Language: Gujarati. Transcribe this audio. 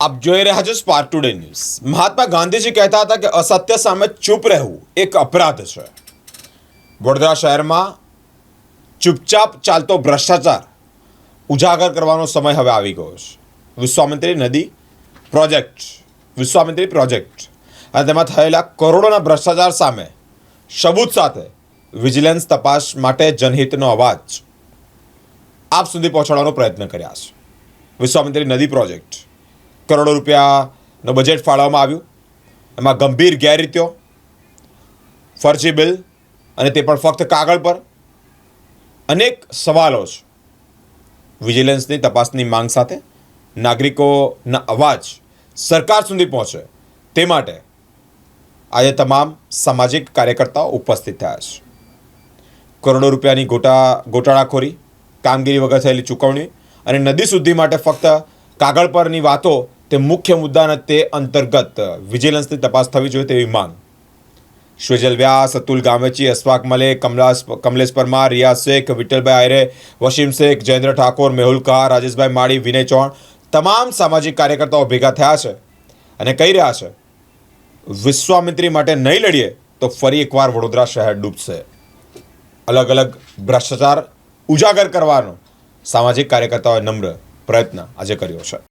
આપ જોઈ રહ્યા છો Spark Today News Mahatma Gandhiji કહેતા હતા કે અસત્ય સામે ચૂપ રહેવું એક અપરાધ છે. વડોદરા શહેરમાં ચૂપચાપ ચાલતો ભ્રષ્ટાચાર ઉજાગર કરવાનો સમય હવે આવી ગયો છે. વિશ્વામિત્રી નદી પ્રોજેક્ટ, વિશ્વામિત્રી પ્રોજેક્ટ અને તેમાં થયેલા કરોડોના ભ્રષ્ટાચાર સામે સબૂત સાથે વિજિલન્સ તપાસ માટે જનહિતનો અવાજ આપ સુધી પહોંચાડવાનો પ્રયત્ન કર્યા છે. વિશ્વામિત્રી નદી પ્રોજેક્ટ કરોડો રૂપિયાનું બજેટ ફાળવવામાં આવ્યું. એમાં ગંભીર ગેરરીત્યો ફરજી બિલ અને તે પણ ફક્ત કાગળ પર. અનેક સવાલો છે વિજિલન્સની તપાસની માંગ સાથે નાગરિકોના અવાજ સરકાર સુધી પહોંચે. તે માટે આજે તમામ સામાજિક કાર્યકર્તાઓ ઉપસ્થિત થયા છે. કરોડો રૂપિયાની ગોટા, ગોટાળાખોરી, કામગીરી વગર થયેલી ચૂકવણી અને નદી શુદ્ધિ માટે ફક્ત કાગળ પરની વાતો તે મુખ્ય મુદ્દાના તે અંતર્ગત વિજિલન્સની તપાસ થવી જોઈએ તેવી માંગ. શ્વેજલ વ્યાસ, અતુલ ગામેચી, અશફાક મલે કમલાસ કમલેશ પરમાર, રિયાઝ શેખ, વિઠ્ઠલભાઈ આયરે, વસીમ શેખ, જયેન્દ્ર ઠાકોર, મેહુલ કહાર, રાજેશભાઈ માળી, વિનય ચૌહાણ તમામ સામાજિક કાર્યકર્તાઓ ભેગા થયા છે અને કહી રહ્યા છે, વિશ્વામિત્રી માટે નહીં લડીએ તો ફરી એકવાર વડોદરા શહેર ડૂબશે. અલગ અલગ ભ્રષ્ટાચાર ઉજાગર કરવાનો સામાજિક કાર્યકર્તાઓએ નમ્ર પ્રયત્ન આજે કર્યો છે.